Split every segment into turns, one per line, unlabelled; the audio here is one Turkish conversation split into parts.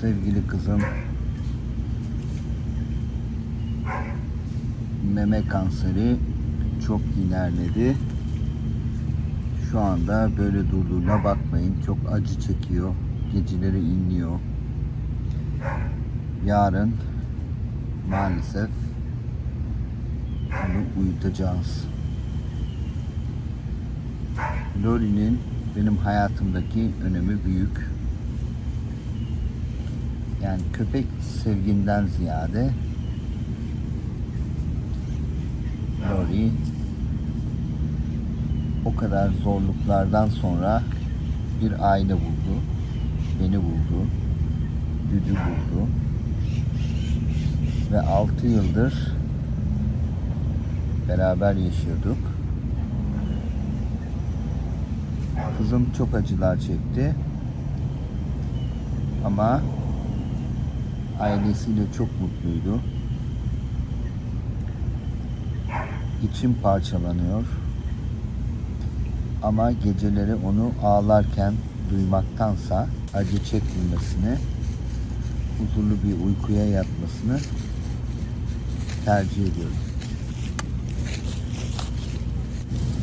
Sevgili kızım meme kanseri çok ilerledi. Şu anda böyle durduğuna bakmayın. Çok acı çekiyor. Geceleri inliyor. Yarın maalesef onu uyutacağız. Lori'nin benim hayatımdaki önemi büyük. Yani köpek sevgimden ziyade Lori o kadar zorluklardan sonra bir aile buldu. Beni buldu. Düdü buldu. Ve 6 yıldır beraber yaşıyorduk. Kızım çok acılar çekti. Ama ailesiyle çok mutluydu. İçim parçalanıyor. Ama geceleri onu ağlarken duymaktansa acı çekmemesini, huzurlu bir uykuya yatmasını tercih ediyorum.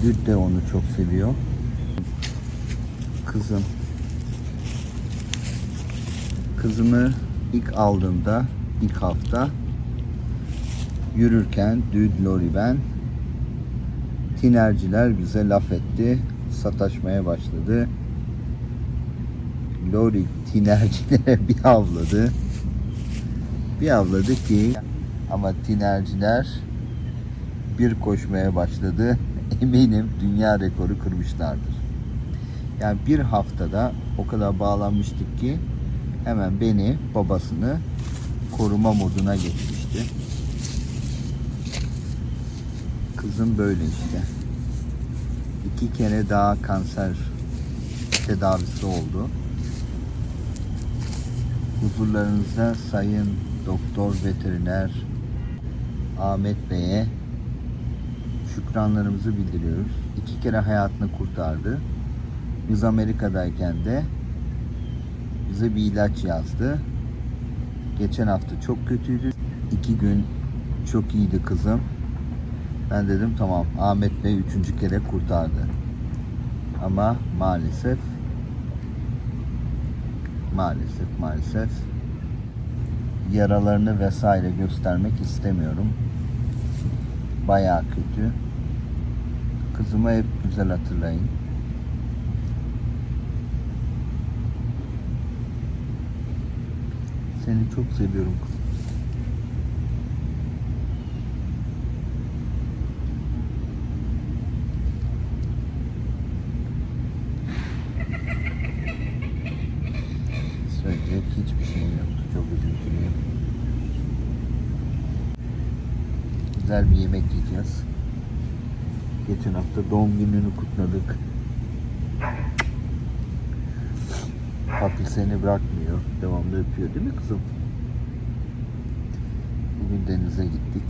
Düd de onu çok seviyor. Kızım. Kızımı ilk aldığımda ilk hafta yürürken Düd Lori ben tinerciler bize laf etti. Sataşmaya başladı. Lori tinercilere bir avladı. Bir avladı ki ama tinerciler bir koşmaya başladı. Eminim dünya rekoru kırmışlardır. Yani bir haftada o kadar bağlanmıştık ki hemen beni babasını koruma moduna geçmişti. Kızım böyle işte. İki kere daha kanser tedavisi oldu. Huzurlarınızda Sayın Doktor Veteriner Ahmet Bey'e şükranlarımızı bildiriyoruz. İki kere hayatını kurtardı. Biz Amerika'dayken de bize bir ilaç yazdı. Geçen hafta çok kötüydü. İki gün çok iyiydi kızım. Ben dedim tamam Ahmet Bey üçüncü kere kurtardı. Ama maalesef maalesef maalesef yaralarını vesaire göstermek istemiyorum. Bayağı kötü. Kızımı hep güzel hatırlayın. Seni çok seviyorum kızım. Söyleyecek hiçbir şeyim yok. Çok üzüntülüyüm. Güzel bir yemek yiyeceğiz. Geçen hafta doğum gününü kutladık. Papi seni bırakmıyor. Devamlı öpüyor değil mi kızım? Bugün denize gittik.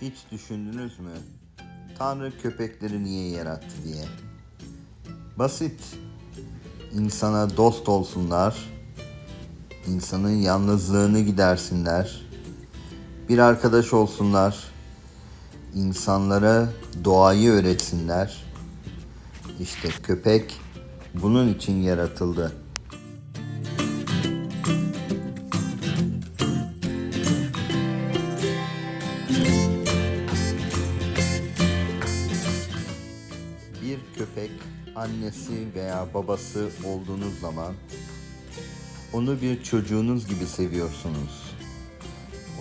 Hiç düşündünüz mü? Tanrı köpekleri niye yarattı diye. Basit. İnsana dost olsunlar. insanın yalnızlığını gidersinler. Bir arkadaş olsunlar. insanlara doğayı öğretsinler. İşte köpek bunun için yaratıldı. Bir köpek annesi veya babası olduğunuz zaman onu bir çocuğunuz gibi seviyorsunuz.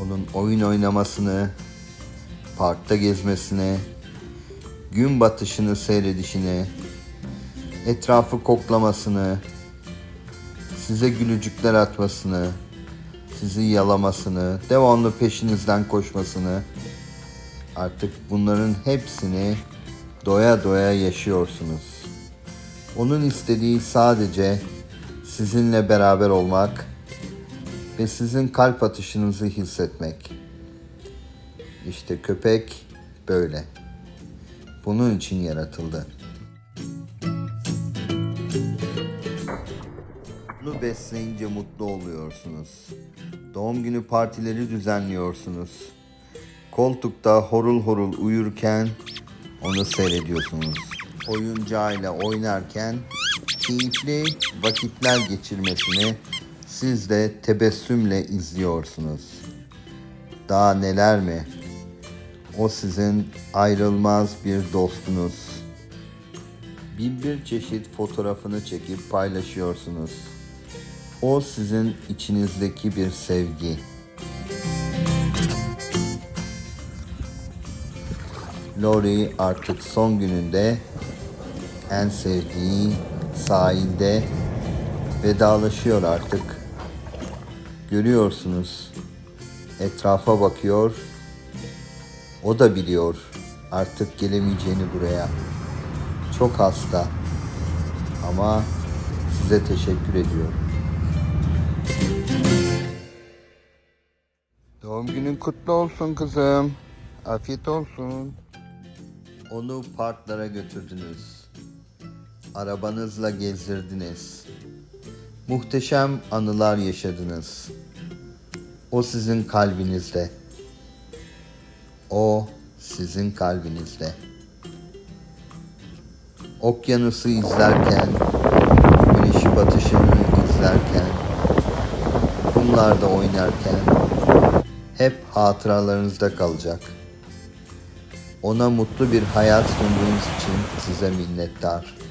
Onun oyun oynamasını, parkta gezmesini, gün batışını seyredişini, etrafı koklamasını, size gülücükler atmasını, sizi yalamasını, devamlı peşinizden koşmasını, artık bunların hepsini doya doya yaşıyorsunuz. Onun istediği sadece sizinle beraber olmak ve sizin kalp atışınızı hissetmek. İşte köpek böyle. bunun için yaratıldı. Bunu besleyince mutlu oluyorsunuz. Doğum günü partileri düzenliyorsunuz. Koltukta horul horul uyurken onu seyrediyorsunuz. Oyuncağıyla oynarken keyifli vakitler geçirmesini siz de tebessümle izliyorsunuz. Daha neler mi? O sizin ayrılmaz bir dostunuz. Bin bir çeşit fotoğrafını çekip paylaşıyorsunuz. O sizin içinizdeki bir sevgi. Lori artık son gününde en sevdiği sahilde vedalaşıyor artık. Görüyorsunuz. Etrafa bakıyor. O da biliyor artık gelemeyeceğini buraya. Çok hasta. Ama size teşekkür ediyor. Doğum günün kutlu olsun kızım. Afiyet olsun. Onu parklara götürdünüz. Arabanızla gezdirdiniz. Muhteşem anılar yaşadınız. O sizin kalbinizde. O sizin kalbinizde. Okyanusu izlerken, güneşi batışını izlerken, kumlarda oynarken hep hatıralarınızda kalacak. Ona mutlu bir hayat sunduğunuz için size minnettar.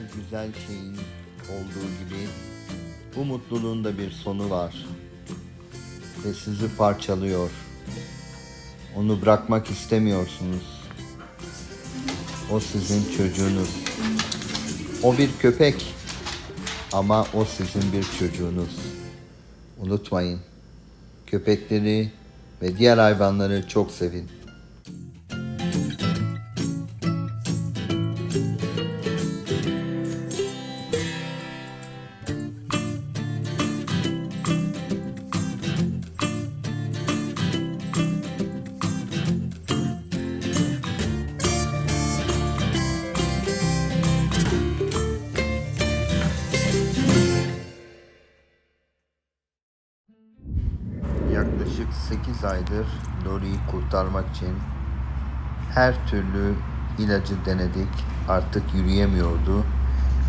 Her güzel şeyin olduğu gibi bu mutluluğun da bir sonu var. Ve sizi parçalıyor. Onu bırakmak istemiyorsunuz. O sizin çocuğunuz. O bir köpek. Ama o sizin bir çocuğunuz. Unutmayın. Köpekleri ve diğer hayvanları çok sevin. 8 aydır Lori'yi kurtarmak için her türlü ilacı denedik. Artık yürüyemiyordu.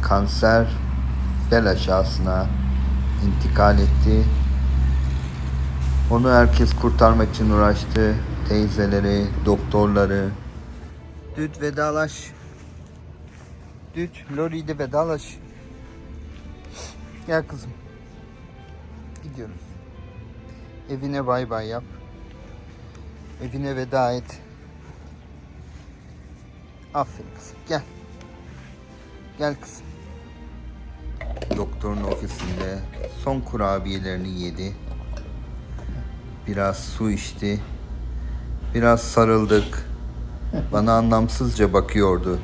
Kanser bel aşağısına intikal etti. Onu herkes kurtarmak için uğraştı. Teyzeleri, doktorları. Düt vedalaş. Düt, Lori de vedalaş. Gel kızım. Gidiyoruz. Evine bay bay yap. Evine veda et. Aferin kızım. Gel. Gel kızım. Doktorun ofisinde son kurabiyelerini yedi. Biraz su içti. Biraz sarıldık. Bana anlamsızca bakıyordu.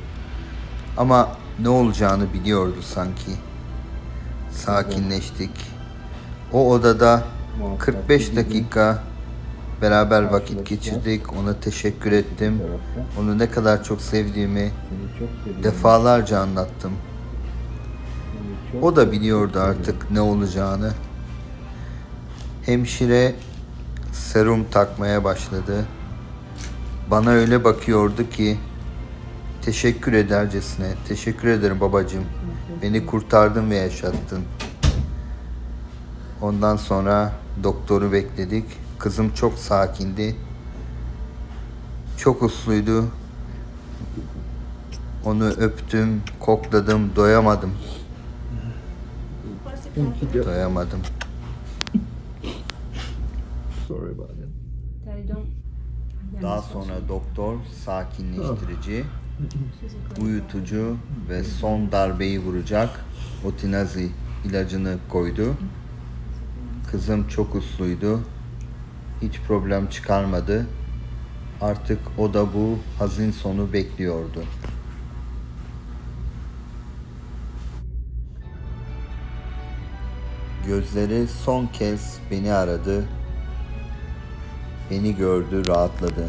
Ama ne olacağını biliyordu sanki. Sakinleştik. O odada 45 dakika beraber vakit geçirdik. Ona teşekkür ettim. Onu ne kadar çok sevdiğimi defalarca anlattım. O da biliyordu artık ne olacağını. Hemşire serum takmaya başladı. Bana öyle bakıyordu ki teşekkür edercesine. Teşekkür ederim babacığım. Beni kurtardın ve yaşattın. Ondan sonra doktoru bekledik. Kızım çok sakindi. Çok usluydu. Onu öptüm, kokladım, doyamadım. Doyamadım.
Sorry about it.
Daddy, don't.
Daha sonra doktor sakinleştirici, uyutucu ve son darbeyi vuracak otinazi ilacını koydu. Kızım çok usluydu. Hiç problem çıkarmadı. Artık o da bu hazin sonu bekliyordu. Gözleri son kez beni aradı. Beni gördü, rahatladı.